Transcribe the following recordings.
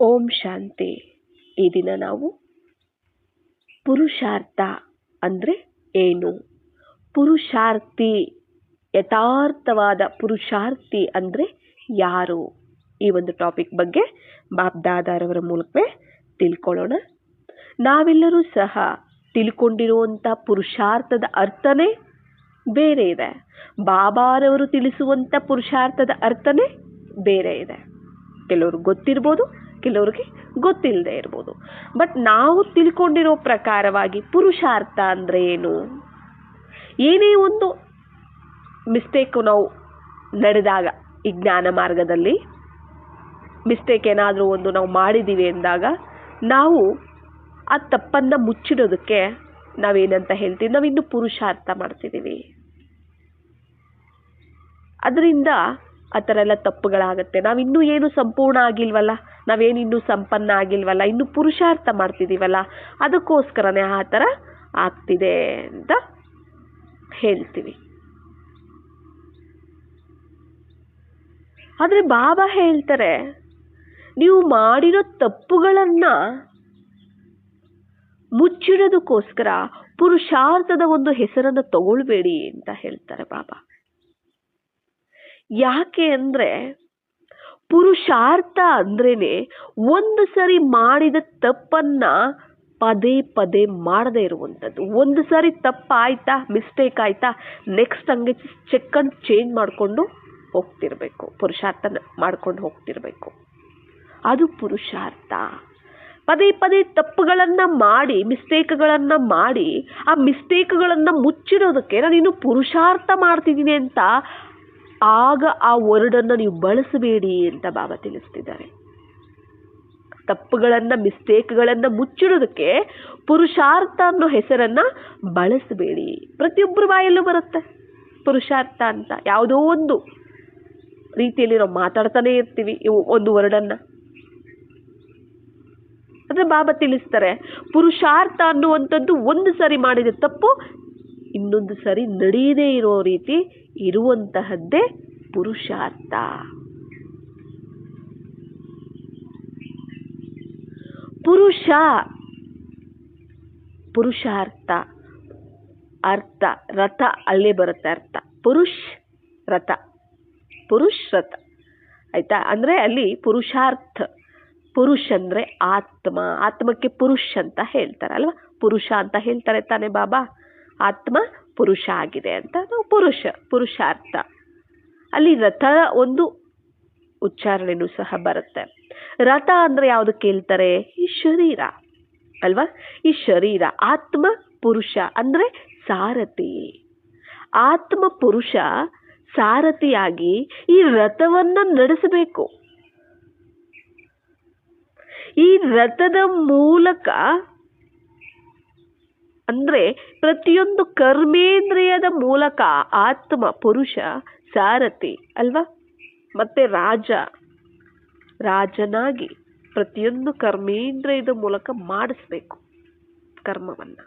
ಓಂ ಶಾಂತಿ. ಈ ದಿನ ನಾವು ಪುರುಷಾರ್ಥ ಅಂದರೆ ಏನು? ಪುರುಷಾರ್ಥಿ, ಯಥಾರ್ಥವಾದ ಪುರುಷಾರ್ಥಿ ಅಂದರೆ ಯಾರು? ಈ ಒಂದು ಟಾಪಿಕ್ ಬಗ್ಗೆ ಬಾಬ್ದಾದಾರವರ ಮೂಲಕವೇ ತಿಳ್ಕೊಳ್ಳೋಣ. ನಾವೆಲ್ಲರೂ ಸಹ ತಿಳ್ಕೊಂಡಿರುವಂಥ ಪುರುಷಾರ್ಥದ ಅರ್ಥನೇ ಬೇರೆ ಇದೆ. ಬಾಬಾರವರು ತಿಳಿಸುವಂಥ ಪುರುಷಾರ್ಥದ ಅರ್ಥನೇ ಬೇರೆ ಇದೆ. ಕೆಲವರು ಗೊತ್ತಿರ್ಬೋದು ಕೆಲವ್ರಿಗೆ ಗೊತ್ತಿಲ್ಲದೆ ಇರ್ಬೋದು. ಬಟ್ ನಾವು ತಿಳ್ಕೊಂಡಿರೋ ಪ್ರಕಾರವಾಗಿ ಪುರುಷಾರ್ಥ ಅಂದರೆ ಏನು? ಏನೇ ಒಂದು ಮಿಸ್ಟೇಕು ನಾವು ನಡೆದಾಗ ಈ ಜ್ಞಾನ ಮಾರ್ಗದಲ್ಲಿ ಮಿಸ್ಟೇಕ್ ಏನಾದರೂ ಒಂದು ನಾವು ಮಾಡಿದ್ದೀವಿ ಎಂದಾಗ ನಾವು ಆ ತಪ್ಪನ್ನು ಮುಚ್ಚಿಡೋದಕ್ಕೆ ನಾವೇನಂತ ಹೇಳ್ತೀವಿ? ನಾವಿನ್ನೂ ಪುರುಷಾರ್ಥ ಮಾಡ್ತಿದ್ದೀವಿ. ಅದರಿಂದ ಆ ಥರ ಎಲ್ಲ ತಪ್ಪುಗಳಾಗತ್ತೆ. ಇನ್ನೂ ಏನು ಸಂಪೂರ್ಣ ಆಗಿಲ್ವಲ್ಲ? ನಾವೇನು ಇನ್ನೂ ಸಂಪನ್ನ ಆಗಿಲ್ವಲ್ಲ? ಇನ್ನೂ ಪುರುಷಾರ್ಥ ಮಾಡ್ತಿದ್ದೀವಲ್ಲ ಅದಕ್ಕೋಸ್ಕರನೇ ಆ ಥರ ಆಗ್ತಿದೆ ಅಂತ ಹೇಳ್ತೀವಿ. ಆದರೆ ಬಾಬಾ ಹೇಳ್ತಾರೆ, ನೀವು ಮಾಡಿರೋ ತಪ್ಪುಗಳನ್ನು ಮುಚ್ಚಿಡೋದಕ್ಕೋಸ್ಕರ ಪುರುಷಾರ್ಥದ ಒಂದು ಹೆಸರನ್ನು ತಗೊಳ್ಬೇಡಿ ಅಂತ ಹೇಳ್ತಾರೆ ಬಾಬಾ. ಯಾಕೆ ಅಂದರೆ ಪುರುಷಾರ್ಥ ಅಂದ್ರೇ ಒಂದು ಸರಿ ಮಾಡಿದ ತಪ್ಪನ್ನು ಪದೇ ಪದೇ ಮಾಡದೇ ಇರುವಂಥದ್ದು. ಒಂದು ಸಾರಿ ತಪ್ಪಾಯ್ತಾ ಮಿಸ್ಟೇಕ್ ಆಯಿತಾ ನೆಕ್ಸ್ಟ್ ಹಂಗೆ ಚೆಕ್ ಅಂಡ್ ಚೇಂಜ್ ಮಾಡಿಕೊಂಡು ಹೋಗ್ತಿರ್ಬೇಕು. ಪುರುಷಾರ್ಥನ ಮಾಡ್ಕೊಂಡು ಹೋಗ್ತಿರ್ಬೇಕು. ಅದು ಪುರುಷಾರ್ಥ. ಪದೇ ಪದೇ ತಪ್ಪುಗಳನ್ನು ಮಾಡಿ ಮಿಸ್ಟೇಕ್ಗಳನ್ನು ಮಾಡಿ, ಆ ಮಿಸ್ಟೇಕ್ಗಳನ್ನು ಮುಚ್ಚಿಡೋದಕ್ಕೆ ನಾನು ಇನ್ನು ಪುರುಷಾರ್ಥ ಮಾಡ್ತಿದ್ದೀನಿ ಅಂತ ಆಗ ಆ ವರ್ಡನ್ನು ನೀವು ಬಳಸಬೇಡಿ ಅಂತ ಬಾಬಾ ತಿಳಿಸ್ತಿದ್ದಾರೆ. ತಪ್ಪುಗಳನ್ನು, ಮಿಸ್ಟೇಕ್ಗಳನ್ನು ಮುಚ್ಚಿಡೋದಕ್ಕೆ ಪುರುಷಾರ್ಥ ಅನ್ನೋ ಹೆಸರನ್ನು ಬಳಸಬೇಡಿ. ಪ್ರತಿಯೊಬ್ಬರ ಬಾಯಲ್ಲೂ ಬರುತ್ತೆ ಪುರುಷಾರ್ಥ ಅಂತ. ಯಾವುದೋ ಒಂದು ರೀತಿಯಲ್ಲಿ ನಾವು ಮಾತಾಡ್ತಾನೆ ಇರ್ತೀವಿ ಇವು ಒಂದು ವರ್ಡನ್ನು. ಅಂದರೆ ಬಾಬಾ ತಿಳಿಸ್ತಾರೆ, ಪುರುಷಾರ್ಥ ಅನ್ನುವಂಥದ್ದು ಒಂದು ಸರಿ ಮಾಡಿದ ತಪ್ಪು ಇನ್ನೊಂದು ಸರಿ ನಡೆಯದೇ ಇರೋ ರೀತಿ ಇರುವಂತಹದ್ದೇ ಪುರುಷಾರ್ಥ. ಪುರುಷ, ಪುರುಷಾರ್ಥ, ಅರ್ಥ, ರಥ, ಅಲ್ಲೇ ಬರುತ್ತೆ ಅರ್ಥ. ಪುರುಷ್, ರಥ ಪುರುಷ್, ರಥ. ಆಯ್ತಾ? ಅಂದರೆ ಅಲ್ಲಿ ಪುರುಷಾರ್ಥ, ಪುರುಷ್ ಅಂದರೆ ಆತ್ಮ. ಆತ್ಮಕ್ಕೆ ಪುರುಷ್ ಅಂತ ಹೇಳ್ತಾರಲ್ವ ಪುರುಷ ಅಂತ ಹೇಳ್ತಾರೆ ತಾನೇ ಬಾಬಾ? ಆತ್ಮ ಪುರುಷ ಆಗಿದೆ ಅಂತ ನಾವು ಪುರುಷ, ಪುರುಷಾರ್ಥ. ಅಲ್ಲಿ ರಥ ಒಂದು ಉಚ್ಚಾರಣೆನೂ ಸಹ ಬರುತ್ತೆ. ರಥ ಅಂದರೆ ಯಾವುದು ಕೇಳ್ತಾರೆ? ಈ ಶರೀರ ಅಲ್ವಾ? ಈ ಶರೀರ, ಆತ್ಮ ಪುರುಷ ಅಂದರೆ ಸಾರಥಿ. ಆತ್ಮ ಪುರುಷ ಸಾರಥಿಯಾಗಿ ಈ ರಥವನ್ನು ನಡೆಸಬೇಕು. ಈ ರಥದ ಮೂಲಕ ಅಂದರೆ ಪ್ರತಿಯೊಂದು ಕರ್ಮೇಂದ್ರಿಯದ ಮೂಲಕ ಆತ್ಮ, ಪುರುಷ, ಸಾರಥಿ ಅಲ್ವಾ? ಮತ್ತೆ ರಾಜ, ರಾಜನಾಗಿ ಪ್ರತಿಯೊಂದು ಕರ್ಮೇಂದ್ರಿಯದ ಮೂಲಕ ಮಾಡಿಸ್ಬೇಕು ಕರ್ಮವನ್ನು.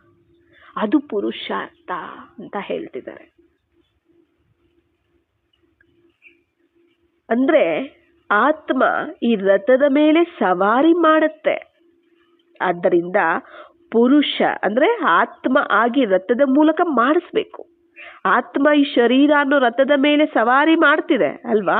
ಅದು ಪುರುಷಾರ್ಥ ಅಂತ ಹೇಳ್ತಿದ್ದಾರೆ. ಅಂದರೆ ಆತ್ಮ ಈ ರಥದ ಮೇಲೆ ಸವಾರಿ ಮಾಡುತ್ತೆ. ಆದ್ದರಿಂದ ಪುರುಷ ಅಂದರೆ ಆತ್ಮ ಆಗಿ ರಥದ ಮೂಲಕ ಮಾಡಿಸ್ಬೇಕು. ಆತ್ಮ ಈ ಶರೀರ ಅನ್ನೋ ರಥದ ಮೇಲೆ ಸವಾರಿ ಮಾಡ್ತಿದೆ ಅಲ್ವಾ?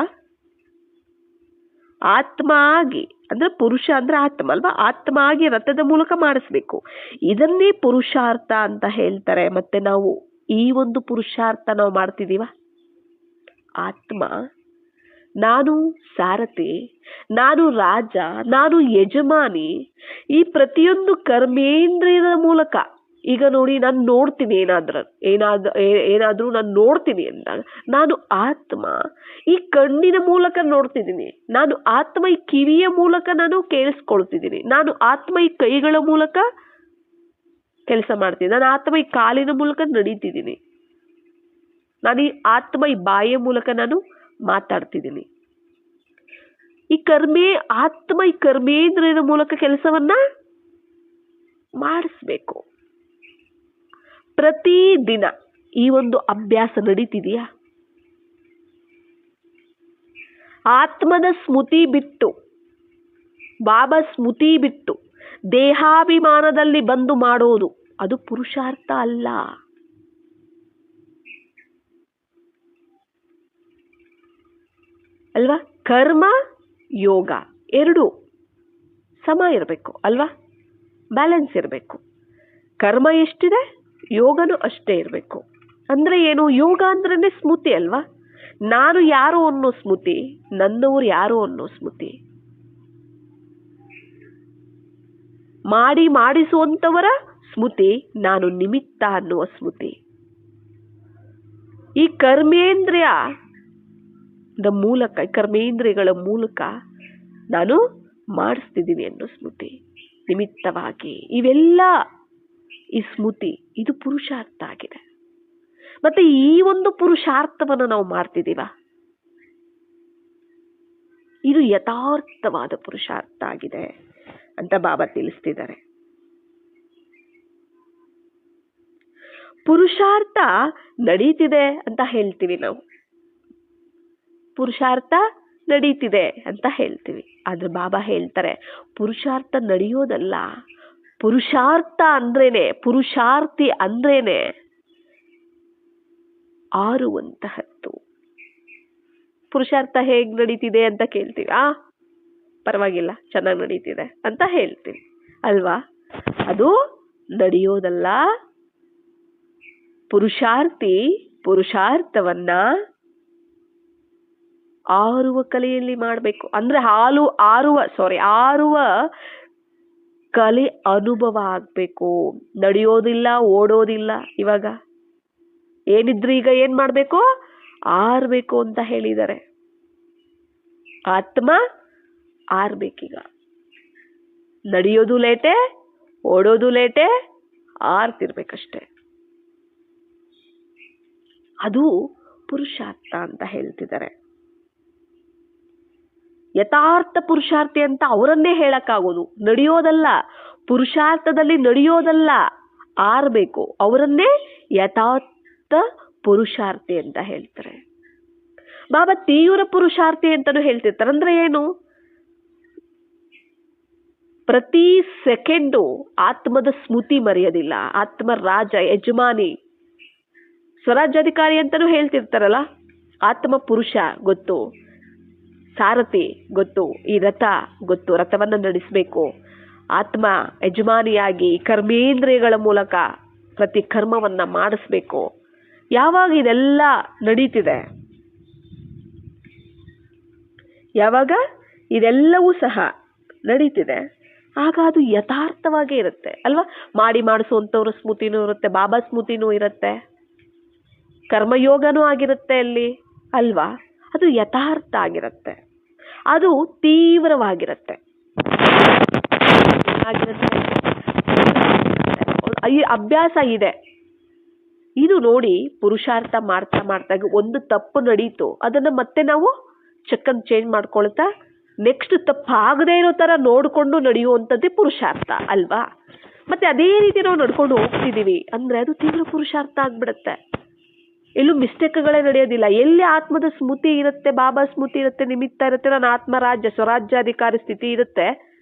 ಆತ್ಮ ಆಗಿ, ಅಂದ್ರೆ ಪುರುಷ ಅಂದ್ರೆ ಆತ್ಮ ಅಲ್ವಾ? ಆತ್ಮ ಆಗಿ ರಥದ ಮೂಲಕ ಮಾಡಿಸ್ಬೇಕು. ಇದನ್ನೇ ಪುರುಷಾರ್ಥ ಅಂತ ಹೇಳ್ತಾರೆ. ಮತ್ತೆ ನಾವು ಈ ಒಂದು ಪುರುಷಾರ್ಥ ನಾವು ಮಾಡ್ತಿದ್ದೀವ ಆತ್ಮ. ನಾನು ಸಾರಥಿ, ನಾನು ರಾಜ, ನಾನು ಯಜಮಾನಿ. ಈ ಪ್ರತಿಯೊಂದು ಕರ್ಮೇಂದ್ರಿಯದ ಮೂಲಕ ಈಗ ನೋಡಿ ನಾನು ನೋಡ್ತೀನಿ ಏನಾದ್ರೂ, ಏನಾದ ಏನಾದರೂ ನಾನು ನೋಡ್ತೀನಿ ಅಂದಾಗ ನಾನು ಆತ್ಮ. ಈ ಕಣ್ಣಿನ ಮೂಲಕ ನೋಡ್ತಿದ್ದೀನಿ, ನಾನು ಆತ್ಮ ಈ ಕಿವಿಯ ಮೂಲಕ ನಾನು ಕೇಳಿಸ್ಕೊಳ್ತಿದ್ದೀನಿ, ನಾನು ಆತ್ಮ ಈ ಕೈಗಳ ಮೂಲಕ ಕೆಲಸ ಮಾಡ್ತೀನಿ, ನಾನು ಆತ್ಮ ಈ ಕಾಲಿನ ಮೂಲಕ ನಡೀತಿದ್ದೀನಿ. ನಾನು ಈ ಆತ್ಮ ಈ ಬಾಯಿಯ ಮೂಲಕ ನಾನು ಮಾತಾಡ್ತಿದ್ದೀನಿ. ಈ ಕರ್ಮೇ, ಆತ್ಮ ಈ ಕರ್ಮೇಂದ್ರಿಯದ ಮೂಲಕ ಕೆಲಸವನ್ನ ಮಾಡಿಸ್ಬೇಕು. ಪ್ರತಿದಿನ ಈ ಒಂದು ಅಭ್ಯಾಸ ನಡೀತಿದೆಯಾ? ಆತ್ಮದ ಸ್ಮೃತಿ ಬಿಟ್ಟು, ಬಾಬಾ ಸ್ಮೃತಿ ಬಿಟ್ಟು, ದೇಹಾಭಿಮಾನದಲ್ಲಿ ಬಂದು ಮಾಡೋದು ಅದು ಪುರುಷಾರ್ಥ ಅಲ್ಲ. ಅಲ್ವಾ? ಕರ್ಮ, ಯೋಗ. ಎರಡು ಸಮ ಇರಬೇಕು, ಅಲ್ವಾ? ಬ್ಯಾಲೆನ್ಸ್ ಇರಬೇಕು. ಕರ್ಮ ಎಷ್ಟಿದೆ? ಯೋಗನೂ ಅಷ್ಟೇ ಇರಬೇಕು. ಅಂದರೆ ಏನು? ಯೋಗ ಅಂದ್ರೇ ಸ್ಮೃತಿ ಅಲ್ವಾ? ನಾನು ಯಾರು ಅನ್ನೋ ಸ್ಮೃತಿ, ನನ್ನವರು ಯಾರು ಅನ್ನೋ ಸ್ಮೃತಿ? ಮಾಡಿ ಮಾಡಿಸುವಂಥವರ ಸ್ಮೃತಿ, ನಾನು ನಿಮಿತ್ತ ಅನ್ನುವ ಸ್ಮೃತಿ. ಈ ಕರ್ಮೇಂದ್ರಿಯ ದ ಮೂಲಕ, ಕರ್ಮೇಂದ್ರಿಯಗಳ ಮೂಲಕ ನಾನು ಮಾಡಿಸ್ತಿದ್ದೀನಿ ಅನ್ನೋ ಸ್ಮೃತಿ. ನಿಮಿತ್ತವಾಗಿ ಇವೆಲ್ಲ ಈ ಸ್ಮೃತಿ, ಇದು ಪುರುಷಾರ್ಥ ಆಗಿದೆ. ಮತ್ತೆ ಈ ಒಂದು ಪುರುಷಾರ್ಥವನ್ನು ನಾವು ಮಾಡ್ತಿದ್ದೀವ? ಇದು ಯಥಾರ್ಥವಾದ ಪುರುಷಾರ್ಥ ಆಗಿದೆ ಅಂತ ಬಾಬಾ ತಿಳಿಸ್ತಿದ್ದಾರೆ. ಪುರುಷಾರ್ಥ ನಡೀತಿದೆ ಅಂತ ಹೇಳ್ತೀವಿ ನಾವು. ಪುರುಷಾರ್ಥ ನಡೀತಿದೆ ಅಂತ ಹೇಳ್ತೀವಿ. ಆದ್ರೆ ಬಾಬಾ ಹೇಳ್ತಾರೆ, ಪುರುಷಾರ್ಥ ನಡೆಯೋದಲ್ಲ. ಪುರುಷಾರ್ಥ ಅಂದ್ರೇನೆ, ಪುರುಷಾರ್ಥಿ ಅಂದ್ರೇನೆ ಆರುವಂತಹದ್ದು. ಪುರುಷಾರ್ಥ ಹೇಗ್ ನಡೀತಿದೆ ಅಂತ ಕೇಳ್ತೀವಿ. ಆ, ಪರವಾಗಿಲ್ಲ, ಚೆನ್ನಾಗಿ ನಡೀತಿದೆ ಅಂತ ಹೇಳ್ತೀವಿ. ಅಲ್ವಾ? ಅದು ನಡೆಯೋದಲ್ಲ. ಪುರುಷಾರ್ಥಿ ಪುರುಷಾರ್ಥವನ್ನ ಆರುವ ಕಲೆಯಲ್ಲಿ ಮಾಡಬೇಕು. ಅಂದರೆ ಹಾಲು ಆರುವ ಸಾರಿ ಆರುವ ಕಲೆ ಅನುಭವ ಆಗಬೇಕು. ನಡೆಯೋದಿಲ್ಲ, ಓಡೋದಿಲ್ಲ ಇವಾಗ. ಏನಿದ್ರು ಈಗ ಏನು ಮಾಡಬೇಕು? ಆರಬೇಕು ಅಂತ ಹೇಳಿದ್ದಾರೆ. ಆತ್ಮ ಆರ್ಬೇಕೀಗ. ನಡೆಯೋದು ಲೇಟೆ, ಓಡೋದು ಲೇಟೆ, ಆರ್ತಿರ್ಬೇಕಷ್ಟೆ. ಅದು ಪುರುಷಾರ್ಥ ಅಂತ ಹೇಳ್ತಿದ್ದಾರೆ. ಯಥಾರ್ಥ ಪುರುಷಾರ್ಥಿ ಅಂತ ಅವರನ್ನೇ ಹೇಳಕ್ಕಾಗೋದು. ನಡೆಯೋದಲ್ಲ. ಪುರುಷಾರ್ಥದಲ್ಲಿ ನಡೆಯೋದಲ್ಲ. ಆರಬೇಕು. ಅವರನ್ನೇ ಯಥಾರ್ಥ ಪುರುಷಾರ್ಥಿ ಅಂತ ಹೇಳ್ತಾರೆ. ಬಾಬಾ ತೀವ್ರ ಪುರುಷಾರ್ಥಿ ಅಂತಲೂ ಹೇಳ್ತಿರ್ತಾರೆ. ಅಂದ್ರೆ ಏನು? ಪ್ರತಿ ಸೆಕೆಂಡು ಆತ್ಮದ ಸ್ಮೃತಿ ಮರೆಯೋದಿಲ್ಲ. ಆತ್ಮ ರಾಜ, ಯಜಮಾನಿ, ಸ್ವರಾಜ್ಯಾಧಿಕಾರಿ ಅಂತಲೂ ಹೇಳ್ತಿರ್ತಾರಲ್ಲ. ಆತ್ಮ ಪುರುಷ ಗೊತ್ತು. ಸಾರಥಿ ಗೊತ್ತು, ಈ ರಥ ಗೊತ್ತು, ರಥವನ್ನು ನಡೆಸಬೇಕು. ಆತ್ಮ ಯಜಮಾನಿಯಾಗಿ ಕರ್ಮೇಂದ್ರಿಯಗಳ ಮೂಲಕ ಪ್ರತಿ ಕರ್ಮವನ್ನು ಮಾಡಿಸ್ಬೇಕು. ಯಾವಾಗ ಇದೆಲ್ಲ ನಡೀತಿದೆ? ಯಾವಾಗ ಇದೆಲ್ಲವೂ ಸಹ ನಡೀತಿದೆ. ಆಗ ಅದು ಯಥಾರ್ಥವಾಗೇ ಇರುತ್ತೆ, ಅಲ್ವಾ? ಮಾಡಿ ಮಾಡಿಸುವಂಥವ್ರ ಸ್ಮೃತಿನೂ ಇರುತ್ತೆ, ಬಾಬಾ ಸ್ಮೃತಿನೂ ಇರುತ್ತೆ. ಕರ್ಮಯೋಗನೂ ಆಗಿರುತ್ತೆ ಅಲ್ಲಿ, ಅಲ್ವಾ? ಅದು ಯಥಾರ್ಥ ಆಗಿರುತ್ತೆ. ಅದು ತೀವ್ರವಾಗಿರುತ್ತೆ. ಈ ಅಭ್ಯಾಸ ಇದೆ. ಇದು ನೋಡಿ ಪುರುಷಾರ್ಥ ಮಾಡ್ತಾ ಮಾಡ್ತಾ ಒಂದು ತಪ್ಪು ನಡೀತು. ಅದನ್ನ ಮತ್ತೆ ನಾವು ಚಕ್ಕನ್ ಚೇಂಜ್ ಮಾಡ್ಕೊಳ್ತಾ ನೆಕ್ಸ್ಟ್ ತಪ್ಪು ಆಗದೇ ಇರೋ ತರ ನೋಡ್ಕೊಂಡು ನಡೆಯುವಂಥದ್ದೇ ಪುರುಷಾರ್ಥ ಅಲ್ವಾ? ಮತ್ತೆ ಅದೇ ರೀತಿ ನಾವು ನಡ್ಕೊಂಡು ಹೋಗ್ತಿದೀವಿ ಅಂದ್ರೆ ಅದು ತೀವ್ರ ಪುರುಷಾರ್ಥ ಆಗ್ಬಿಡುತ್ತೆ. ಎಲ್ಲೂ ಮಿಸ್ಟೇಕ್ಗಳೇ ನಡೆಯೋದಿಲ್ಲ. ಎಲ್ಲಿ ಆತ್ಮದ ಸ್ಮೃತಿ ಇರುತ್ತೆ, ಬಾಬಾ ಸ್ಮೃತಿ ಇರುತ್ತೆ, ನಿಮಿತ್ತ ಇರುತ್ತೆ ನನ್ನ ಆತ್ಮರಾಜ್ಯ ಸ್ವರಾಜ್ಯಾಧಿಕಾರಿ ಸ್ಥಿತಿ ಇರುತ್ತೆ.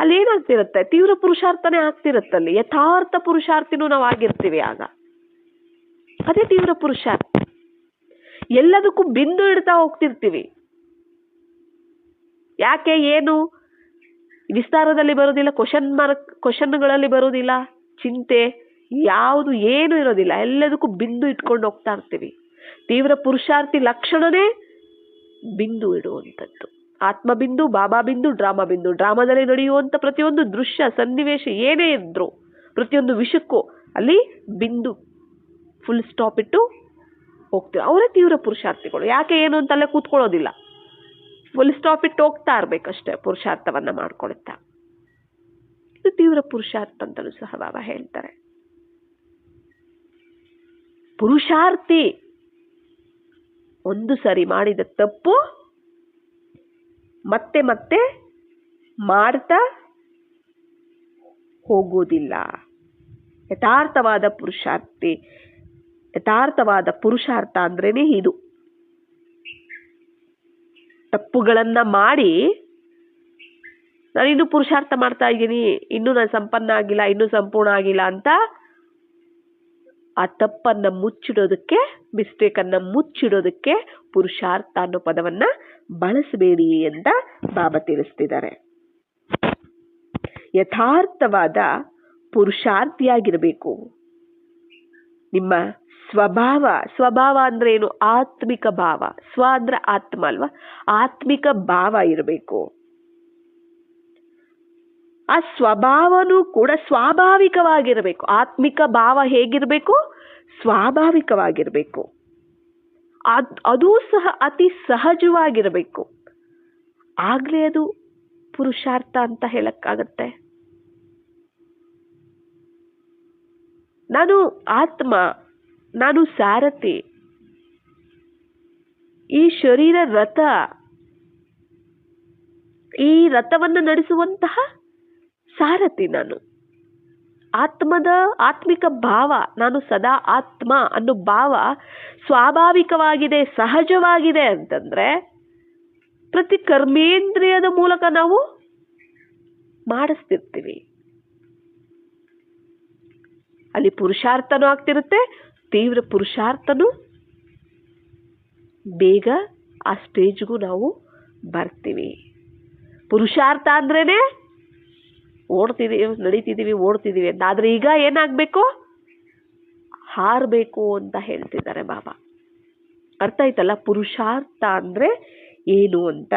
ಅಲ್ಲಿ ಏನಾಗ್ತಿರುತ್ತೆ? ತೀವ್ರ ಪುರುಷಾರ್ಥನೇ ಆಗ್ತಿರುತ್ತೆ ಅಲ್ಲಿ. ಯಥಾರ್ಥ ಪುರುಷಾರ್ಥಿನೂ ನಾವು ಆಗಿರ್ತೀವಿ ಆಗ. ಅದೇ ತೀವ್ರ ಪುರುಷಾರ್ಥ. ಎಲ್ಲದಕ್ಕೂ ಬಿಂದು ಇಡ್ತಾ ಹೋಗ್ತಿರ್ತೀವಿ. ಯಾಕೆ, ಏನು? ವಿಸ್ತಾರದಲ್ಲಿ ಬರೋದಿಲ್ಲ ಕ್ವಶನ್ ಮಾರ್ಕ್ ಕ್ವಶನ್ಗಳಲ್ಲಿ ಬರೋದಿಲ್ಲ. ಚಿಂತೆ. ಯಾವುದು ಏನು ಇರೋದಿಲ್ಲ. ಎಲ್ಲದಕ್ಕೂ ಬಿಂದು ಇಟ್ಕೊಂಡು ಹೋಗ್ತಾ ಇರ್ತೀವಿ. ತೀವ್ರ ಪುರುಷಾರ್ಥಿ ಲಕ್ಷಣವೇ ಬಿಂದು ಇಡುವಂಥದ್ದು. ಆತ್ಮ ಬಿಂದು ಬಾಬಾ ಬಿಂದು ಡ್ರಾಮಾ ಬಿಂದು ಡ್ರಾಮಾದಲ್ಲಿ ನಡೆಯುವಂಥ ಪ್ರತಿಯೊಂದು ದೃಶ್ಯ, ಸನ್ನಿವೇಶ ಏನೇ ಇದ್ರು, ಪ್ರತಿಯೊಂದು ವಿಷಕ್ಕೂ ಅಲ್ಲಿ ಬಿಂದು ಫುಲ್ ಸ್ಟಾಪ್ ಇಟ್ಟು ಹೋಗ್ತೀವಿ. ಅವರೇ ತೀವ್ರ ಪುರುಷಾರ್ಥಿಗಳು. ಯಾಕೆ ಏನು ಅಂತಲ್ಲೇ ಕೂತ್ಕೊಳ್ಳೋದಿಲ್ಲ. ಫುಲ್ ಸ್ಟಾಪ್ ಇಟ್ಟು ಹೋಗ್ತಾ ಇರ್ಬೇಕಷ್ಟೇ ಪುರುಷಾರ್ಥವನ್ನು ಮಾಡ್ಕೊಳ್ತಾ. ಇದು ತೀವ್ರ ಪುರುಷಾರ್ಥ ಅಂತಲೂ ಸಹ ಬಾಬಾ ಹೇಳ್ತಾರೆ. ಪುರುಷಾರ್ಥಿ. ಒಂದು ಸರಿ ಮಾಡಿದ ತಪ್ಪು ಮತ್ತೆ ಮತ್ತೆ ಮಾಡ್ತಾ ಹೋಗೋದಿಲ್ಲ ಯಥಾರ್ಥವಾದ ಪುರುಷಾರ್ಥಿ. ಯಥಾರ್ಥವಾದ ಪುರುಷಾರ್ಥ ಅಂದ್ರೇನೆ ಇದು. ತಪ್ಪುಗಳನ್ನ ಮಾಡಿ ನಾನು ಇನ್ನೂ ಪುರುಷಾರ್ಥ ಮಾಡ್ತಾ ಇದ್ದೀನಿ, ಇನ್ನೂ ನಾನು ಸಂಪನ್ನ ಆಗಿಲ್ಲ, ಇನ್ನೂ ಸಂಪೂರ್ಣ ಆಗಿಲ್ಲ ಅಂತ ಆ ತಪ್ಪನ್ನು ಮುಚ್ಚಿಡೋದಕ್ಕೆ ಮಿಸ್ಟೇಕನ್ನು ಮುಚ್ಚಿಡೋದಕ್ಕೆ ಪುರುಷಾರ್ಥ ಅನ್ನೋ ಪದವನ್ನು ಬಳಸಬೇಡಿ ಅಂತ ಬಾಬಾ ತಿಳಿಸ್ತಿದ್ದಾರೆ. ಯಥಾರ್ಥವಾದ ಪುರುಷಾರ್ಥಿಯಾಗಿರಬೇಕು. ನಿಮ್ಮ ಸ್ವಭಾವ ಸ್ವಭಾವ ಅಂದ್ರೆ ಏನು? ಆತ್ಮಿಕ ಭಾವ. ಸ್ವ ಅಂದ್ರೆ ಆತ್ಮ ಅಲ್ವಾ? ಆತ್ಮಿಕ ಭಾವ ಇರಬೇಕು. ಆ ಸ್ವಭಾವನೂ ಕೂಡ ಸ್ವಾಭಾವಿಕವಾಗಿರಬೇಕು. ಆತ್ಮಿಕ ಭಾವ ಹೇಗಿರಬೇಕು? ಸ್ವಾಭಾವಿಕವಾಗಿರಬೇಕು. ಅದು, ಅದೂ ಸಹ ಅತಿ ಸಹಜವಾಗಿರಬೇಕು. ಆಗ್ಲೇ ಅದು ಪುರುಷಾರ್ಥ ಅಂತ ಹೇಳಕ್ಕಾಗತ್ತೆ. ನಾನು ಆತ್ಮ, ನಾನು ಸಾರಥಿ. ಈ ಶರೀರ ರಥ, ಈ ರಥವನ್ನು ನಡೆಸುವಂತಹ ಸಾರಥಿ ನಾನು. ಆತ್ಮದ ಆತ್ಮಿಕ ಭಾವ, ನಾನು ಸದಾ ಆತ್ಮ ಅನ್ನೋ ಭಾವ ಸ್ವಾಭಾವಿಕವಾಗಿದೆ, ಸಹಜವಾಗಿದೆ ಅಂತಂದರೆ ಪ್ರತಿ ಕರ್ಮೇಂದ್ರಿಯದ ಮೂಲಕ ನಾವು ಮಾಡಿಸ್ತಿರ್ತೀವಿ. ಅಲ್ಲಿ ಪುರುಷಾರ್ಥನೂ ಆಗ್ತಿರುತ್ತೆ, ತೀವ್ರ ಪುರುಷಾರ್ಥನೂ ಬೇಗ ಆ ಸ್ಟೇಜ್ಗೂ ನಾವು ಬರ್ತೀವಿ. ಪುರುಷಾರ್ಥ ಅಂದ್ರೇನೆ ಓಡ್ತಿದೀವಿ, ನಡೀತಿದ್ದೀವಿ, ಓಡ್ತಿದ್ದೀವಿ ಅಂತ. ಆದರೆ ಈಗ ಏನಾಗಬೇಕು? ಹಾರಬೇಕು ಅಂತ ಹೇಳ್ತಿದ್ದಾರೆ ಬಾಬಾ. ಅರ್ಥ ಆಯ್ತಲ್ಲ? ಪುರುಷಾರ್ಥ ಅಂದರೆ ಏನು ಅಂತ?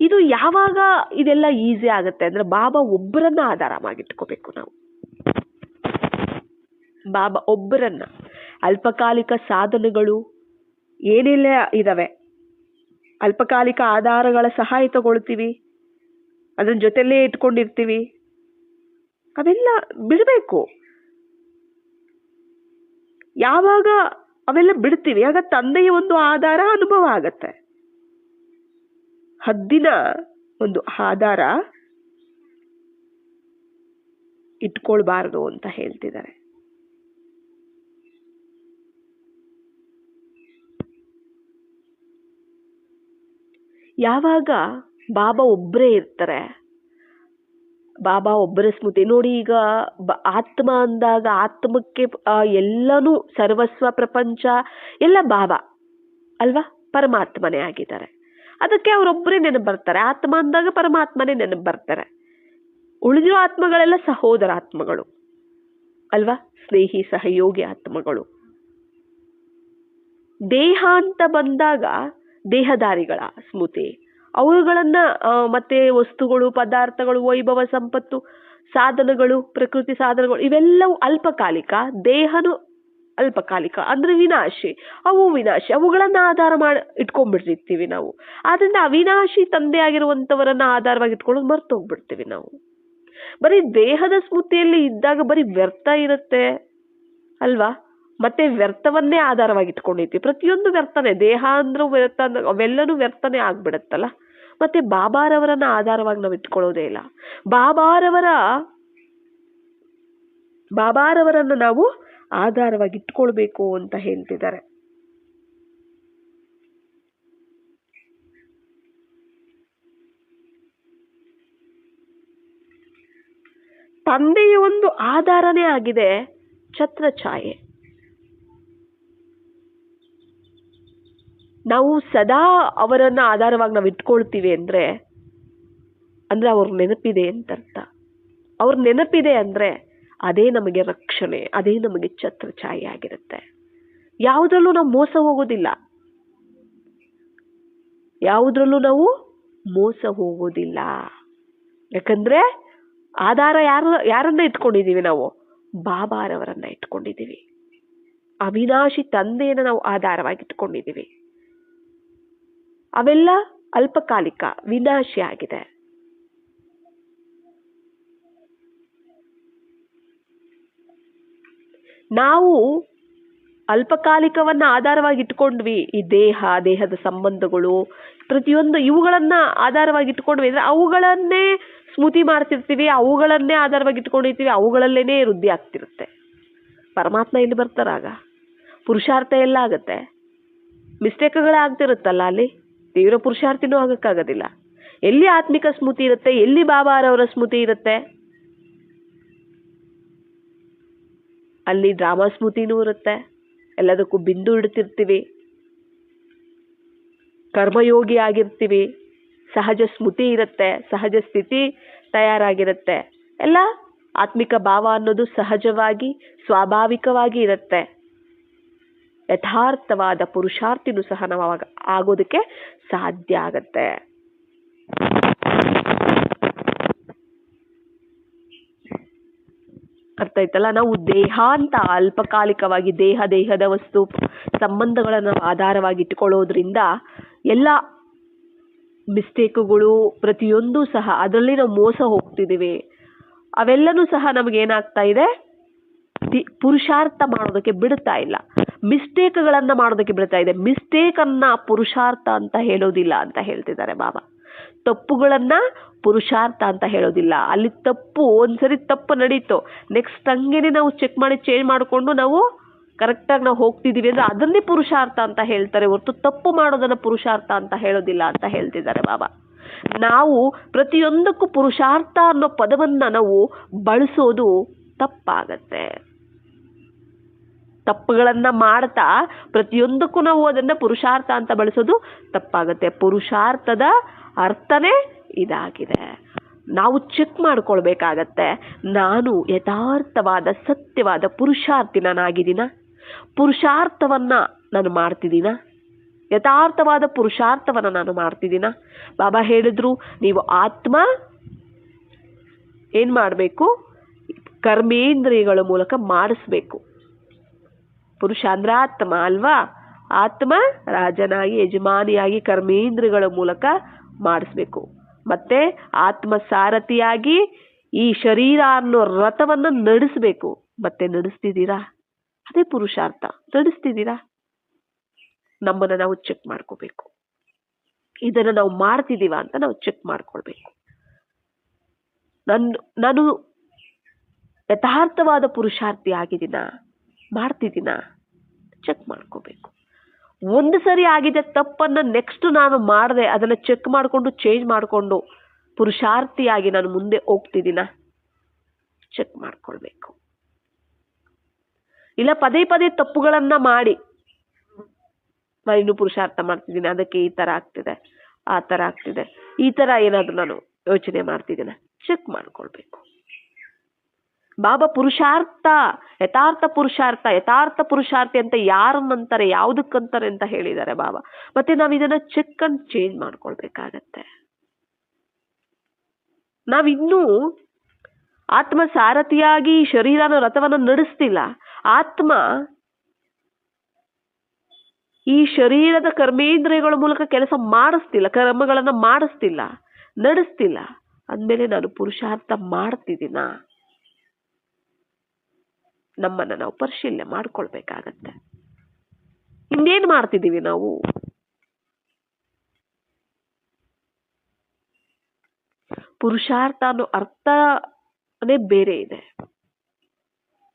ಇದು ಯಾವಾಗ ಇದೆಲ್ಲ ಈಸಿ ಆಗುತ್ತೆ ಅಂದರೆ ಬಾಬಾ ಒಬ್ಬರನ್ನ ಆಧಾರವಾಗಿಟ್ಕೋಬೇಕು ನಾವು. ಬಾಬಾ ಒಬ್ಬರನ್ನ ಅಲ್ಪಕಾಲಿಕ ಸಾಧನೆಗಳು ಏನೆಲ್ಲ ಇದಾವೆ? ಅಲ್ಪಕಾಲಿಕ ಆಧಾರಗಳ ಸಹಾಯ ತಗೊಳ್ತೀವಿ. ಅದ್ರ ಜೊತೆಲೇ ಇಟ್ಕೊಂಡಿರ್ತೀವಿ. ಅವೆಲ್ಲ ಬಿಡಬೇಕು. ಯಾವಾಗ ಅವೆಲ್ಲ ಬಿಡ್ತೀವಿ. ಆಗ ತಂದೆಯ ಒಂದು ಆಧಾರ ಅನುಭವ ಆಗತ್ತೆ. ಹದ್ದಿನ ಒಂದು ಆಧಾರ ಇಟ್ಕೊಳ್ಬಾರ್ದು ಅಂತ ಹೇಳ್ತಿದ್ದಾರೆ. ಯಾವಾಗ ಬಾಬಾ ಒಬ್ಬರೇ ಇರ್ತಾರೆ, ಬಾಬಾ ಒಬ್ಬರ ಸ್ಮೃತಿ. ನೋಡಿ ಈಗ ಬ- ಆತ್ಮ ಅಂದಾಗ ಆತ್ಮಕ್ಕೆ ಎಲ್ಲನೂ ಸರ್ವಸ್ವ ಪ್ರಪಂಚ, ಎಲ್ಲ ಬಾಬಾ ಅಲ್ವಾ? ಪರಮಾತ್ಮನೇ ಆಗಿದ್ದಾರೆ. ಅದಕ್ಕೆ ಅವರೊಬ್ಬರೇ ನೆನಪು ಬರ್ತಾರೆ ಆತ್ಮ ಅಂದಾಗ ಪರಮಾತ್ಮನೇ ನೆನಪು ಬರ್ತಾರೆ ಉಳಿದಿರೋ ಆತ್ಮಗಳೆಲ್ಲ ಸಹೋದರ ಆತ್ಮಗಳು ಅಲ್ವಾ? ಸ್ನೇಹಿ, ಸಹಯೋಗಿ ಆತ್ಮಗಳು. ದೇಹ ಅಂತ ಬಂದಾಗ ದೇಹದಾರಿಗಳ ಸ್ಮೃತಿ. ಅವುಗಳನ್ನ ಮತ್ತೆ ವಸ್ತುಗಳು, ಪದಾರ್ಥಗಳು, ವೈಭವ, ಸಂಪತ್ತು, ಸಾಧನಗಳು, ಪ್ರಕೃತಿ ಸಾಧನಗಳು, ಇವೆಲ್ಲವೂ ಅಲ್ಪಕಾಲಿಕ, ದೇಹನು ಅಲ್ಪಕಾಲಿಕ, ಅಂದ್ರೆ ವಿನಾಶಿ. ಅವು ವಿನಾಶಿ. ಅವುಗಳನ್ನ ಆಧಾರ ಮಾಡಿ, ಇಟ್ಕೊಂಡ್ಬಿಟ್ಟಿರ್ತೀವಿ ನಾವು. ಆದ್ರಿಂದ ಅವಿನಾಶಿ ತಂದೆ ಆಗಿರುವಂತವರನ್ನ ಆಧಾರವಾಗಿ ಇಟ್ಕೊಳ್ಳೋದು ಮರ್ತು ಹೋಗ್ಬಿಡ್ತೀವಿ ನಾವು. ಬರೀ ದೇಹದ ಸ್ಮೃತಿಯಲ್ಲಿ ಇದ್ದಾಗ ಬರೀ ವ್ಯರ್ಥ ಇರುತ್ತೆ. ಅಲ್ವಾ? ಮತ್ತೆ ವ್ಯರ್ಥವನ್ನೇ ಆಧಾರವಾಗಿ ಇಟ್ಕೊಂಡಿರ್ತೀವಿ ಪ್ರತಿಯೊಂದು ವ್ಯರ್ಥನೆ, ದೇಹ ಅಂದ್ರೆ ವ್ಯರ್ಥ ಅಂದ, ಅವೆಲ್ಲನೂ ವ್ಯರ್ಥನೆ ಆಗ್ಬಿಡತ್ತಲ್ಲ. ಮತ್ತೆ ಬಾಬಾರವರನ್ನ ಆಧಾರವಾಗಿ ನಾವು ಇಟ್ಕೊಳ್ಳೋದೇ ಇಲ್ಲ. ಬಾಬಾರವರ, ಬಾಬಾರವರನ್ನ ನಾವು ಆಧಾರವಾಗಿ ಇಟ್ಕೊಳ್ಬೇಕು ಅಂತ ಹೇಳ್ತಿದ್ದಾರೆ. ತಂದೆಯ ಒಂದು ಆಧಾರನೇ ಆಗಿದೆ ಛತ್ರಛಾಯೆ. ನಾವು ಸದಾ ಅವರನ್ನು ಆಧಾರವಾಗಿ ನಾವು ಇಟ್ಕೊಳ್ತೀವಿ ಅಂದರೆ ಅಂದರೆ ಅವ್ರ ನೆನಪಿದೆ ಅಂತ ಅರ್ಥ ಅವ್ರ ನೆನಪಿದೆ ಅಂದರೆ ಅದೇ ನಮಗೆ ರಕ್ಷಣೆ, ಅದೇ ನಮಗೆ ಛತ್ರ ಛಾಯೆ ಆಗಿರುತ್ತೆ. ಯಾವುದ್ರಲ್ಲೂ ನಾವು ಮೋಸ ಹೋಗೋದಿಲ್ಲ. ಯಾವುದ್ರಲ್ಲೂ ನಾವು ಮೋಸ ಹೋಗೋದಿಲ್ಲ. ಯಾಕಂದರೆ ಆಧಾರ ಯಾರು, ಯಾರನ್ನ ಇಟ್ಕೊಂಡಿದ್ದೀವಿ ನಾವು? ಬಾಬಾರವರನ್ನ ಇಟ್ಕೊಂಡಿದ್ದೀವಿ ಅವಿನಾಶಿ ತಂದೆಯನ್ನು ನಾವು ಆಧಾರವಾಗಿ ಇಟ್ಕೊಂಡಿದೀವಿ. ಅವೆಲ್ಲ ಅಲ್ಪಕಾಲಿಕ ವಿನಾಶಿಯಾಗಿದೆ ನಾವು ಅಲ್ಪಕಾಲಿಕವನ್ನ ಆಧಾರವಾಗಿ ಇಟ್ಕೊಂಡ್ವಿ. ಈ ದೇಹ, ದೇಹದ ಸಂಬಂಧಗಳು, ಪ್ರತಿಯೊಂದು ಇವುಗಳನ್ನ ಆಧಾರವಾಗಿ ಇಟ್ಕೊಂಡ್ವಿ ಅಂದ್ರೆ ಅವುಗಳನ್ನೇ ಸ್ಮೃತಿ ಮಾಡ್ತಿರ್ತೀವಿ, ಅವುಗಳನ್ನೇ ಆಧಾರವಾಗಿ ಇಟ್ಕೊಂಡಿರ್ತೀವಿ, ಅವುಗಳಲ್ಲೇನೆ ವೃದ್ಧಿ ಆಗ್ತಿರುತ್ತೆ. ಪರಮಾತ್ಮ ಇಲ್ಲಿ ಬರ್ತಾರಾಗ? ಪುರುಷಾರ್ಥ ಎಲ್ಲ ಆಗತ್ತೆ. ಮಿಸ್ಟೇಕ್ಗಳಾಗ್ತಿರುತ್ತಲ್ಲ ಅಲ್ಲಿ? ತೀವ್ರ ಪುರುಷಾರ್ಥಿನೂ ಆಗೋಕ್ಕಾಗೋದಿಲ್ಲ. ಎಲ್ಲಿ ಆತ್ಮಿಕ ಸ್ಮೃತಿ ಇರುತ್ತೆ, ಎಲ್ಲಿ ಬಾಬಾರವರ ಸ್ಮೃತಿ ಇರುತ್ತೆ? ಅಲ್ಲಿ ಡ್ರಾಮಾ ಸ್ಮೃತಿನೂ ಇರುತ್ತೆ. ಎಲ್ಲದಕ್ಕೂ ಬಿಂದು ಇಡ್ತಿರ್ತೀವಿ. ಕರ್ಮಯೋಗಿ ಆಗಿರ್ತೀವಿ. ಸಹಜ ಸ್ಮೃತಿ ಇರುತ್ತೆ, ಸಹಜ ಸ್ಥಿತಿ ತಯಾರಾಗಿರುತ್ತೆ. ಎಲ್ಲ ಆತ್ಮಿಕ ಭಾವ ಅನ್ನೋದು ಸಹಜವಾಗಿ, ಸ್ವಾಭಾವಿಕವಾಗಿ ಇರುತ್ತೆ. ಯಥಾರ್ಥವಾದ ಪುರುಷಾರ್ಥಿನೂ ಸಹ ನಾವು ಆವಾಗ ಆಗೋದಕ್ಕೆ ಸಾಧ್ಯ ಆಗತ್ತೆ. ಅರ್ಥ ಆಯ್ತಲ್ಲ? ನಾವು ದೇಹ ಅಂತ ಅಲ್ಪಕಾಲಿಕವಾಗಿ ದೇಹ, ದೇಹದ ವಸ್ತು, ಸಂಬಂಧಗಳನ್ನು ಆಧಾರವಾಗಿ ಇಟ್ಕೊಳ್ಳೋದ್ರಿಂದ ಎಲ್ಲ ಮಿಸ್ಟೇಕುಗಳು ಪ್ರತಿಯೊಂದು ಸಹ ಅದರಲ್ಲಿ ನಾವು ಮೋಸ ಹೋಗ್ತಿದ್ದೀವಿ. ಅವೆಲ್ಲನೂ ಸಹ ನಮಗೇನಾಗ್ತಾ ಇದೆ? ಪುರುಷಾರ್ಥ ಮಾಡೋದಕ್ಕೆ ಬಿಡ್ತಾ ಇಲ್ಲ. ಮಿಸ್ಟೇಕ್ಗಳನ್ನು ಮಾಡೋದಕ್ಕೆ ಬಿಡ್ತಾ ಇದೆ. ಮಿಸ್ಟೇಕನ್ನು ಪುರುಷಾರ್ಥ ಅಂತ ಹೇಳೋದಿಲ್ಲ ಅಂತ ಹೇಳ್ತಿದ್ದಾರೆ ಬಾಬಾ ತಪ್ಪುಗಳನ್ನು ಪುರುಷಾರ್ಥ ಅಂತ ಹೇಳೋದಿಲ್ಲ. ಅಲ್ಲಿ ತಪ್ಪು, ಒಂದ್ಸರಿ ತಪ್ಪು ನಡೀತು. ನೆಕ್ಸ್ಟ್ ಹಂಗೇನೆ ನಾವು ಚೆಕ್ ಮಾಡಿ ಚೇಂಜ್ ಮಾಡಿಕೊಂಡು ನಾವು ಕರೆಕ್ಟಾಗಿ ನಾವು ಹೋಗ್ತಿದ್ದೀವಿ ಅಂದರೆ ಅದನ್ನೇ ಪುರುಷಾರ್ಥ ಅಂತ ಹೇಳ್ತಾರೆ ಹೊರತು ತಪ್ಪು ಮಾಡೋದನ್ನು ಪುರುಷಾರ್ಥ ಅಂತ ಹೇಳೋದಿಲ್ಲ ಅಂತ ಹೇಳ್ತಿದ್ದಾರೆ ಬಾಬಾ ನಾವು ಪ್ರತಿಯೊಂದಕ್ಕೂ ಪುರುಷಾರ್ಥ ಅನ್ನೋ ಪದವನ್ನು ನಾವು ಬಳಸೋದು ತಪ್ಪಾಗತ್ತೆ. ತಪ್ಪುಗಳನ್ನ ಮಾಡ್ತಾ ಪ್ರತಿಯೊಂದಕ್ಕೂ ನಾವು ಅದನ್ನ ಪುರುಷಾರ್ಥ ಅಂತ ಬಳಸೋದು ತಪ್ಪಾಗತ್ತೆ. ಪುರುಷಾರ್ಥದ ಅರ್ಥನೇ ಇದಾಗಿದೆ. ನಾವು ಚೆಕ್ ಮಾಡ್ಕೊಳ್ಬೇಕಾಗತ್ತೆ. ನಾನು ಯಥಾರ್ಥವಾದ, ಸತ್ಯವಾದ ಪುರುಷಾರ್ಥಿ ನಾನಾಗಿದ್ದೀನ ಪುರುಷಾರ್ಥವನ್ನ ನಾನು ಮಾಡ್ತಿದ್ದೀನ? ಯಥಾರ್ಥವಾದ ಪುರುಷಾರ್ಥವನ್ನ ನಾನು ಮಾಡ್ತಿದ್ದೀನ? ಬಾಬಾ ಹೇಳಿದ್ರು, ನೀವು ಆತ್ಮ ಏನು ಮಾಡಬೇಕು? ಕರ್ಮೇಂದ್ರಿಯಗಳ ಮೂಲಕ ಮಾಡಿಸ್ಬೇಕು. ಪುರುಷ ಅಂದ್ರೆ ಆತ್ಮ ಅಲ್ವಾ? ಆತ್ಮ ರಾಜನಾಗಿ, ಯಜಮಾನಿಯಾಗಿ, ಕರ್ಮೇಂದ್ರಗಳ ಮೂಲಕ ಮಾಡಿಸ್ಬೇಕು. ಮತ್ತೆ ಆತ್ಮ ಸಾರಥಿಯಾಗಿ ಈ ಶರೀರ ಅನ್ನೋ ರಥವನ್ನು ನಡೆಸಬೇಕು. ಮತ್ತೆ ನಡೆಸ್ತಿದ್ದೀರಾ? ಅದೇ ಪುರುಷಾರ್ಥ. ನಡೆಸ್ತಿದ್ದೀರಾ? ನಮ್ಮನ್ನ ನಾವು ಚೆಕ್ ಮಾಡ್ಕೋಬೇಕು. ಇದನ್ನ ನಾವು ಮಾಡ್ತಿದೀವ ಅಂತ ನಾವು ಚೆಕ್ ಮಾಡ್ಕೊಳ್ಬೇಕು. ನನ್ನ ನಾನು ಯಥಾರ್ಥವಾದ ಪುರುಷಾರ್ಥಿ ಆಗಿದ್ದೀನ? ಮಾಡ್ತಿದ್ದೀನ? ಚೆಕ್ ಮಾಡ್ಕೋಬೇಕು. ಒಂದು ಸರಿ ಆಗಿದೆ ತಪ್ಪನ್ನು ನೆಕ್ಸ್ಟ್ ನಾನು ಮಾಡಿದೆ, ಅದನ್ನು ಚೆಕ್ ಮಾಡಿಕೊಂಡು ಚೇಂಜ್ ಮಾಡಿಕೊಂಡು ಪುರುಷಾರ್ಥಿಯಾಗಿ ನಾನು ಮುಂದೆ ಹೋಗ್ತಿದ್ದೀನ? ಚೆಕ್ ಮಾಡ್ಕೊಳ್ಬೇಕು. ಇಲ್ಲ, ಪದೇ ಪದೇ ತಪ್ಪುಗಳನ್ನು ಮಾಡಿ. ನಾನು ಇನ್ನೂ ಪುರುಷಾರ್ಥ ಮಾಡ್ತಿದ್ದೀನಿ, ಅದಕ್ಕೆ ಈ ಥರ ಆಗ್ತಿದೆ, ಆ ಥರ ಆಗ್ತಿದೆ, ಈ ಥರ ಏನಾದರೂ ನಾನು ಯೋಚನೆ ಮಾಡ್ತಿದ್ದೀನ? ಚೆಕ್ ಮಾಡ್ಕೊಳ್ಬೇಕು. ಬಾಬಾ ಪುರುಷಾರ್ಥ, ಯಥಾರ್ಥ ಪುರುಷಾರ್ಥ, ಯಥಾರ್ಥ ಪುರುಷಾರ್ಥಿ ಅಂತ ಯಾರನ್ನಂತಾರೆ ಯಾವುದಕ್ಕಂತಾರೆ ಅಂತ ಹೇಳಿದ್ದಾರೆ ಬಾಬಾ. ಮತ್ತೆ ನಾವು ಇದನ್ನ ಚೆಕ್ ಅಂಡ್ ಚೇಂಜ್ ಮಾಡ್ಕೊಳ್ಬೇಕಾಗತ್ತೆ. ನಾವಿನ್ನೂ ಆತ್ಮ ಸಾರಥಿಯಾಗಿ ಶರೀರನ ರಥವನ್ನು ನಡೆಸ್ತಿಲ್ಲ. ಆತ್ಮ ಈ ಶರೀರದ ಕರ್ಮೇಂದ್ರಿಯಗಳ ಮೂಲಕ ಕೆಲಸ ಮಾಡಿಸ್ತಿಲ್ಲ, ಕರ್ಮಗಳನ್ನು ಮಾಡಿಸ್ತಿಲ್ಲ, ನಡೆಸ್ತಿಲ್ಲ. ಅಂದಮೇಲೆ ನಾನು ಪುರುಷಾರ್ಥ ಮಾಡ್ತಿದ್ದೀನ? ನಮ್ಮನ್ನ ನಾವು ಪರಿಶೀಲನೆ ಮಾಡ್ಕೊಳ್ಬೇಕಾಗತ್ತೆ. ಇನ್ನೇನು ಮಾಡ್ತಿದ್ದೀವಿ ನಾವು? ಪುರುಷಾರ್ಥ ಅನ್ನೋ ಅರ್ಥನೇ ಬೇರೆ ಇದೆ.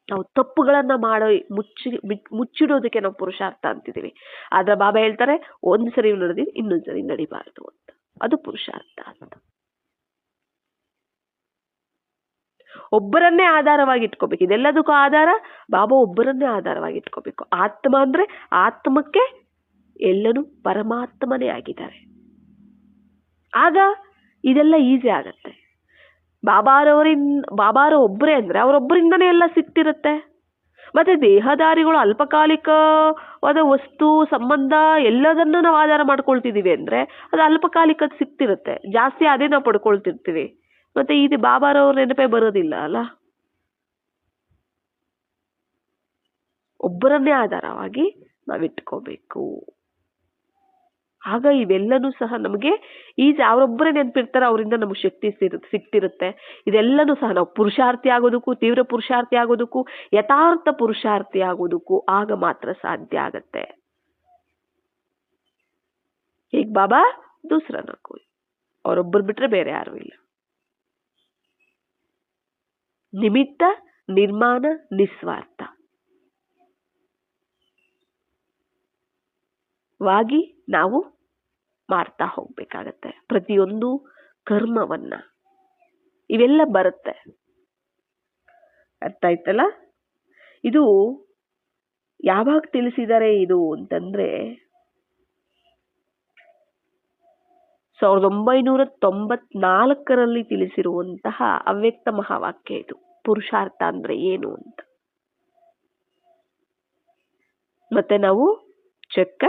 ನಾವು ತಪ್ಪುಗಳನ್ನ ಮಾಡೋ ಮುಚ್ಚಿ ಮುಚ್ಚಿಡೋದಕ್ಕೆ ನಾವು ಪುರುಷಾರ್ಥ ಅಂತಿದ್ದೀವಿ. ಆದ್ರೆ ಬಾಬಾ ಹೇಳ್ತಾರೆ ಒಂದ್ಸರಿ ಇನ್ನೊಂದು ಸರಿ ನಡಿಬಾರ್ದು ಅಂತ. ಅದು ಪುರುಷಾರ್ಥ ಅಂತ. ಒಬ್ಬರನ್ನೇ ಆಧಾರವಾಗಿ ಇಟ್ಕೋಬೇಕು. ಇದೆಲ್ಲದಕ್ಕೂ ಆಧಾರ? ಬಾಬಾ ಒಬ್ಬರನ್ನೇ ಆಧಾರವಾಗಿ ಇಟ್ಕೋಬೇಕು. ಆತ್ಮ ಅಂದ್ರೆ ಆತ್ಮಕ್ಕೆ ಎಲ್ಲನೂ ಪರಮಾತ್ಮನೇ ಆಗಿದ್ದಾರೆ. ಆಗ ಇದೆಲ್ಲ ಈಸಿ ಆಗತ್ತೆ. ಬಾಬಾರವರಿಂದ ಬಾಬಾರ ಒಬ್ಬರೇ ಅಂದ್ರೆ ಅವರೊಬ್ಬರಿಂದನೇ ಎಲ್ಲ ಸಿಕ್ತಿರುತ್ತೆ. ಮತ್ತೆ ದೇಹದಾರಿಗಳು ಅಲ್ಪಕಾಲಿಕವಾದ ವಸ್ತು, ಸಂಬಂಧ ಎಲ್ಲದನ್ನು ನಾವು ಆಧಾರ ಮಾಡ್ಕೊಳ್ತಿದೀವಿ ಅಂದ್ರೆ ಅದು ಅಲ್ಪಕಾಲಿಕದ ಸಿಕ್ತಿರುತ್ತೆ. ಜಾಸ್ತಿ ಅದೇ ನಾವು ಪಡ್ಕೊಳ್ತಿರ್ತೀವಿ. ಮತ್ತೆ ಇದು ಬಾಬಾರವ್ರ ನೆನಪೇ ಬರೋದಿಲ್ಲ ಅಲ್ಲ? ಒಬ್ಬರನ್ನೇ ಆಧಾರವಾಗಿ ನಾವಿಟ್ಕೋಬೇಕು. ಆಗ ಇವೆಲ್ಲನೂ ಸಹ ನಮಗೆ ಈಸಿ ಅವರೊಬ್ಬರೇ ನೆನಪಿರ್ತಾರೆ, ಅವರಿಂದ ನಮಗೆ ಶಕ್ತಿ ಸಿಗ್ತಿರುತ್ತೆ. ಇದೆಲ್ಲನೂ ಸಹ ನಾವು ಪುರುಷಾರ್ಥಿ ಆಗೋದಕ್ಕೂ, ತೀವ್ರ ಪುರುಷಾರ್ಥಿ ಆಗೋದಕ್ಕೂ, ಯಥಾರ್ಥ ಪುರುಷಾರ್ಥಿ ಆಗೋದಕ್ಕೂ ಆಗ ಮಾತ್ರ ಸಾಧ್ಯ ಆಗತ್ತೆ. ಈಗ ಬಾಬಾ? ದೂಸರ ಕೋಯಿ ಅವರೊಬ್ಬರು ಬಿಟ್ರೆ ಬೇರೆ ಯಾರು ಇಲ್ಲ. ನಿಮಿತ್ತ ನಿರ್ಮಾಣ ನಿಸ್ವಾರ್ಥ. ವಾಗಿ ನಾವು ಮಾಡ್ತಾ ಹೋಗಬೇಕಾಗತ್ತೆ. ಪ್ರತಿಯೊಂದು ಕರ್ಮವನ್ನ. ಇವೆಲ್ಲ ಬರುತ್ತೆ. ಅರ್ಥ ಆಯ್ತಲ್ಲ? ಇದು ಯಾವಾಗ ತಿಳಿಸಿದ್ದಾರೆ ಇದು ಅಂತಂದ್ರೆ ಸಾವಿರದ ಒಂಬೈನೂರ ತೊಂಬತ್ನಾಲ್ಕರಲ್ಲಿ ತಿಳಿಸಿರುವಂತಹ ಅವ್ಯಕ್ತ ಮಹಾವಾಕ್ಯ ಇದು. ಪುರುಷಾರ್ಥ ಅಂದ್ರೆ ಏನು ಅಂತ. ಮತ್ತೆ ನಾವು ಚೆಕ್ಕ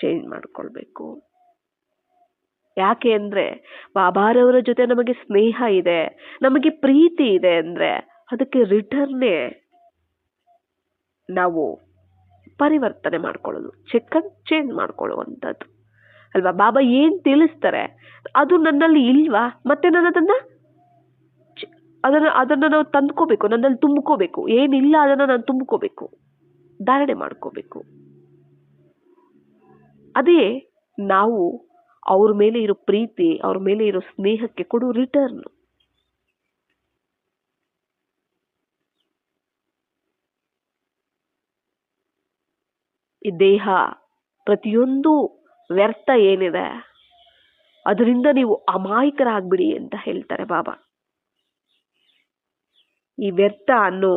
ಚೇಂಜ್ ಮಾಡ್ಕೊಳ್ಬೇಕು. ಯಾಕೆ ಅಂದ್ರೆ ಬಾಬಾರವರ ಜೊತೆ ನಮಗೆ ಸ್ನೇಹ ಇದೆ, ನಮಗೆ ಪ್ರೀತಿ ಇದೆ ಅಂದ್ರೆ ಅದಕ್ಕೆ ರಿಟರ್ನೇ ನಾವು ಪರಿವರ್ತನೆ ಮಾಡ್ಕೊಳ್ಳೋದು ಚೆಕ್ ಚೇಂಜ್ ಮಾಡ್ಕೊಳ್ಳುವಂಥದ್ದು. ಅಲ್ವಾ? ಬಾಬಾ ಏನು ತಿಳಿಸ್ತಾರೆ? ಅದು ನನ್ನಲ್ಲಿ ಇಲ್ವಾ? ಮತ್ತೆ ನಾನು ಅದನ್ನ ಅದನ್ನು, ಅದನ್ನ ನಾವು ತಂದ್ಕೋಬೇಕು, ನನ್ನಲ್ಲಿ ತುಂಬ್ಕೋಬೇಕು. ಏನಿಲ್ಲ, ಅದನ್ನ ನಾನು ತುಂಬ್ಕೋಬೇಕು. ಧಾರಣೆ ಮಾಡ್ಕೋಬೇಕು. ಅದೇ ನಾವು ಅವ್ರ ಮೇಲೆ ಇರೋ ಪ್ರೀತಿ, ಅವ್ರ ಮೇಲೆ ಇರೋ ಸ್ನೇಹಕ್ಕೆ ಕೊಡು ರಿಟರ್ನ್ ಈ ದೇಹ ಪ್ರತಿಯೊಂದು ವ್ಯರ್ಥ ಏನಿದೆ? ಅದರಿಂದ ನೀವು ಅಮಾಯಕರಾಗ್ಬಿಡಿ ಅಂತ ಹೇಳ್ತಾರೆ ಬಾಬಾ. ಈ ವ್ಯರ್ಥ ಅನ್ನೋ,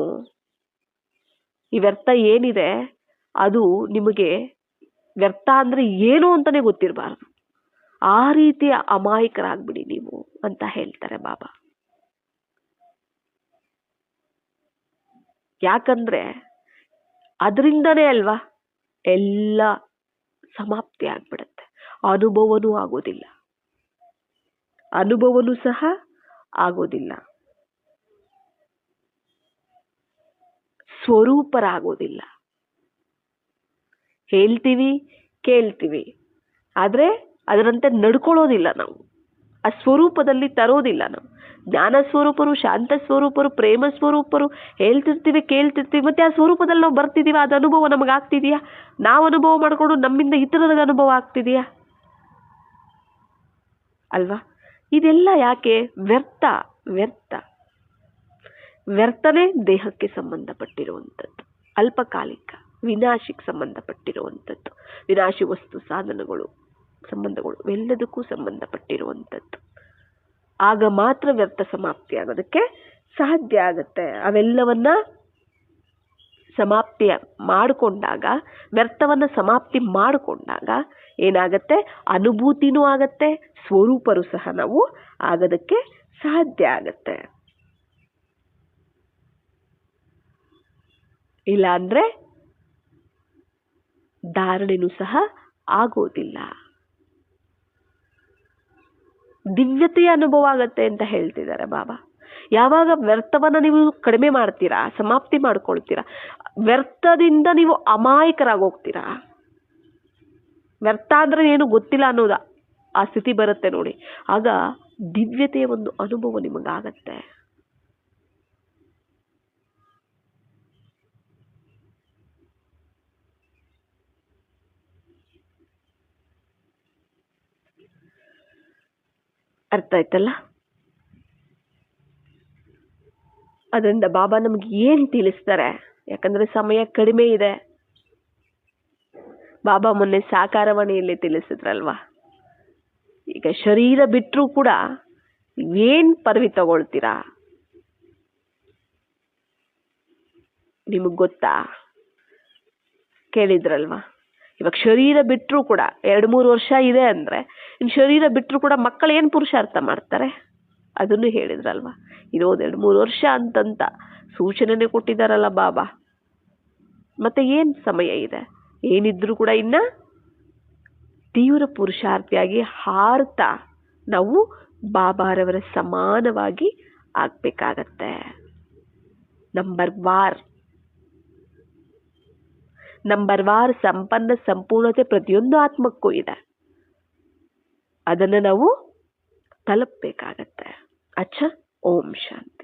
ಈ ವ್ಯರ್ಥ ಏನಿದೆ, ಅದು ನಿಮಗೆ ವ್ಯರ್ಥ ಅಂದರೆ ಏನು ಅಂತಲೇ ಗೊತ್ತಿರಬಾರ್ದು. ಆ ರೀತಿಯ ಅಮಾಯಕರಾಗ್ಬಿಡಿ ನೀವು ಅಂತ ಹೇಳ್ತಾರೆ ಬಾಬಾ. ಯಾಕಂದ್ರೆ, ಅದರಿಂದನೇ ಅಲ್ವಾ? ಎಲ್ಲ ಸಮಾಪ್ತಿ ಆಗ್ಬಿಡುತ್ತೆ. ಅನುಭವನೂ ಆಗೋದಿಲ್ಲ. ಅನುಭವನೂ ಸಹ ಆಗೋದಿಲ್ಲ. ಸ್ವರೂಪರಾಗೋದಿಲ್ಲ. ಹೇಳ್ತೀವಿ ಕೇಳ್ತೀವಿ. ಆದ್ರೆ ಅದರಂತೆ ನಡ್ಕೊಳ್ಳೋದಿಲ್ಲ ನಾವು. ಆ ಸ್ವರೂಪದಲ್ಲಿ ತರೋದಿಲ್ಲ ನಾವು. ಜ್ಞಾನ ಸ್ವರೂಪರು, ಶಾಂತ ಸ್ವರೂಪರು, ಪ್ರೇಮ ಸ್ವರೂಪರು ಹೇಳ್ತಿರ್ತೀವಿ, ಕೇಳ್ತಿರ್ತೀವಿ, ಮತ್ತೆ ಆ ಸ್ವರೂಪದಲ್ಲಿ ನಾವು ಬರ್ತಿದ್ದೀವಿ ಅದು ಅನುಭವ ನಮಗೆ ಆಗ್ತಿದೆಯಾ? ನಾವು ಅನುಭವ ಮಾಡಿಕೊಂಡು ನಮ್ಮಿಂದ ಇತರರಿಗೆ ಅನುಭವ ಆಗ್ತಿದೆಯಾ? ಅಲ್ವಾ? ಇದೆಲ್ಲ ಯಾಕೆ? ವ್ಯರ್ಥ ವ್ಯರ್ಥ. ವ್ಯರ್ಥನೇ ದೇಹಕ್ಕೆ ಸಂಬಂಧಪಟ್ಟಿರುವಂಥದ್ದು. ಅಲ್ಪಕಾಲಿಕ, ವಿನಾಶಿಗೆ ಸಂಬಂಧಪಟ್ಟಿರುವಂಥದ್ದು. ವಿನಾಶಿ ವಸ್ತು ಸಾಧನಗಳು. ಸಂಬಂಧಗಳು, ಎಲ್ಲದಕ್ಕೂ ಸಂಬಂಧಪಟ್ಟಿರುವಂಥದ್ದು. ಆಗ ಮಾತ್ರ ವ್ಯರ್ಥ ಸಮಾಪ್ತಿ ಆಗೋದಕ್ಕೆ ಸಾಧ್ಯ ಆಗುತ್ತೆ. ಅವೆಲ್ಲವನ್ನ ಸಮಾಪ್ತಿ ಮಾಡಿಕೊಂಡಾಗ, ವ್ಯರ್ಥವನ್ನು ಸಮಾಪ್ತಿ ಮಾಡಿಕೊಂಡಾಗ ಏನಾಗತ್ತೆ? ಅನುಭೂತಿನೂ ಆಗತ್ತೆ, ಸ್ವರೂಪರು ಸಹ ನಾವು ಆಗೋದಕ್ಕೆ ಸಾಧ್ಯ ಆಗತ್ತೆ. ಇಲ್ಲ ಅಂದ್ರೆ ಧಾರಣೆನೂ ಸಹ ಆಗೋದಿಲ್ಲ. ದಿವ್ಯತೆಯ ಅನುಭವ ಆಗತ್ತೆ ಅಂತ ಹೇಳ್ತಿದ್ದಾರೆ ಬಾಬಾ. ಯಾವಾಗ ವ್ಯರ್ಥವನ್ನು ನೀವು ಕಡಿಮೆ ಮಾಡ್ತೀರಾ, ಸಮಾಪ್ತಿ ಮಾಡ್ಕೊಳ್ತೀರಾ, ವ್ಯರ್ಥದಿಂದ ನೀವು ಅಮಾಯಕರಾಗಿ ಹೋಗ್ತೀರಾ ವ್ಯರ್ಥ ಅಂದರೆ ಏನು ಗೊತ್ತಿಲ್ಲ ಅನ್ನೋದ ಆ ಸ್ಥಿತಿ ಬರುತ್ತೆ ನೋಡಿ. ಆಗ ದಿವ್ಯತೆಯ ಒಂದು ಅನುಭವ ನಿಮಗಾಗತ್ತೆ. ಅರ್ಥ ಆಯ್ತಲ್ಲ? ಅದರಿಂದ ಬಾಬಾ ನಮ್ಗೆ ಏನ್ ತಿಳಿಸ್ತಾರೆ? ಯಾಕಂದ್ರೆ ಸಮಯ ಕಡಿಮೆ ಇದೆ. ಬಾಬಾ ಮೊನ್ನೆ ಸಾಕಾರವಾಣಿಯಲ್ಲಿ ತಿಳಿಸಿದ್ರಲ್ವಾ? ಈಗ ಶರೀರ ಬಿಟ್ಟರೂ ಕೂಡ ಏನ್ ಪದವಿ ತಗೊಳ್ತೀರಾ? ನಿಮಗೆ ಗೊತ್ತಾ? ಕೇಳಿದ್ರಲ್ವಾ? ಇವಾಗ ಶರೀರ ಬಿಟ್ಟರೂ ಕೂಡ ಎರಡು ಮೂರು ವರ್ಷ ಇದೆ ಅಂದರೆ ಇನ್ನು ಶರೀರ ಬಿಟ್ಟರೂ ಕೂಡ ಮಕ್ಕಳು ಏನು ಪುರುಷಾರ್ಥ ಮಾಡ್ತಾರೆ? ಅದನ್ನು ಹೇಳಿದ್ರಲ್ವಾ? ಇರೋದು ಎರಡು ಮೂರು ವರ್ಷ ಅಂತಂತ ಸೂಚನೆನೇ ಕೊಟ್ಟಿದ್ದಾರಲ್ಲ ಬಾಬಾ. ಮತ್ತೆ ಏನು ಸಮಯ ಇದೆ? ಏನಿದ್ರೂ ಕೂಡ ಇನ್ನ ತೀವ್ರ ಪುರುಷಾರ್ಥಿಯಾಗಿ ಹಾರ್ತಾ ನಾವು ಬಾಬಾರವರ ಸಮಾನವಾಗಿ ಆಗಬೇಕಾಗತ್ತೆ. Number one. ನಂಬರ್ ವಾರ್ ಸಂಪನ್ನ ಸಂಪೂರ್ಣತೆ ಪ್ರತಿಯೊಂದು ಆತ್ಮಕ್ಕೂ ಇದೆ. ಅದನ್ನು ನಾವು ತಲುಪಬೇಕಾಗತ್ತೆ. ಅಚ್ಚ ಓಂ ಶಾಂತಿ.